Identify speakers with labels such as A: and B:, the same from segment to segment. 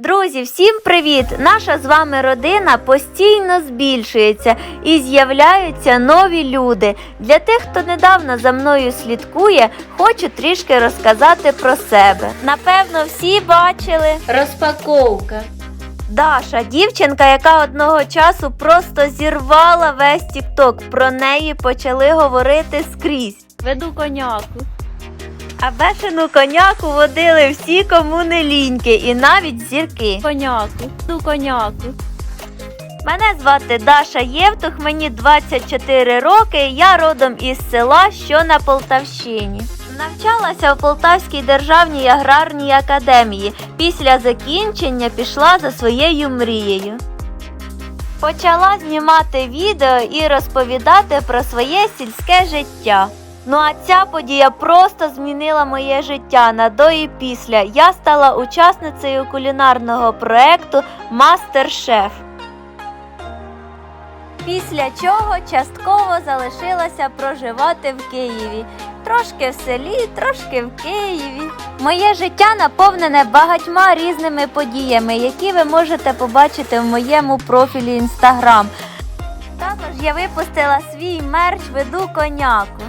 A: Друзі, всім привіт! Наша з вами родина постійно збільшується і з'являються нові люди. Для тих, хто недавно за мною слідкує, хочу трішки розказати про себе. Напевно, всі бачили
B: Розпаковка.
A: Даша, дівчинка, яка одного часу просто зірвала весь тікток. Про неї почали говорити скрізь.
B: Веду коняку.
A: А бешену коняку водили всі, кому не ліньки, і навіть зірки.
B: Коняку. Веду коняку.
A: Мене звати Даша Євтух, мені 24 роки, я родом із села, що на Полтавщині. Навчалася в Полтавській державній аграрній академії. Після закінчення пішла за своєю мрією. Почала знімати відео і розповідати про своє сільське життя. Ну а ця подія просто змінила моє життя на до і після. Я стала учасницею кулінарного проекту Мастер-шеф. Після чого частково залишилася проживати в Києві. Трошки в селі, трошки в Києві. Моє життя наповнене багатьма різними подіями, які ви можете побачити в моєму профілі Інстаграм. Також я випустила свій мерч веду коняку.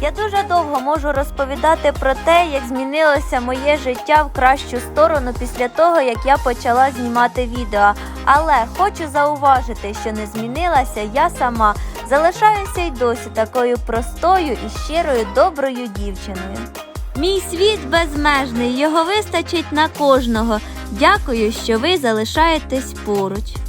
A: Я дуже довго можу розповідати про те, як змінилося моє життя в кращу сторону після того, як я почала знімати відео. Але хочу зауважити, що не змінилася я сама. Залишаюся й досі такою простою і щирою доброю дівчиною. Мій світ безмежний, його вистачить на кожного. Дякую, що ви залишаєтесь поруч.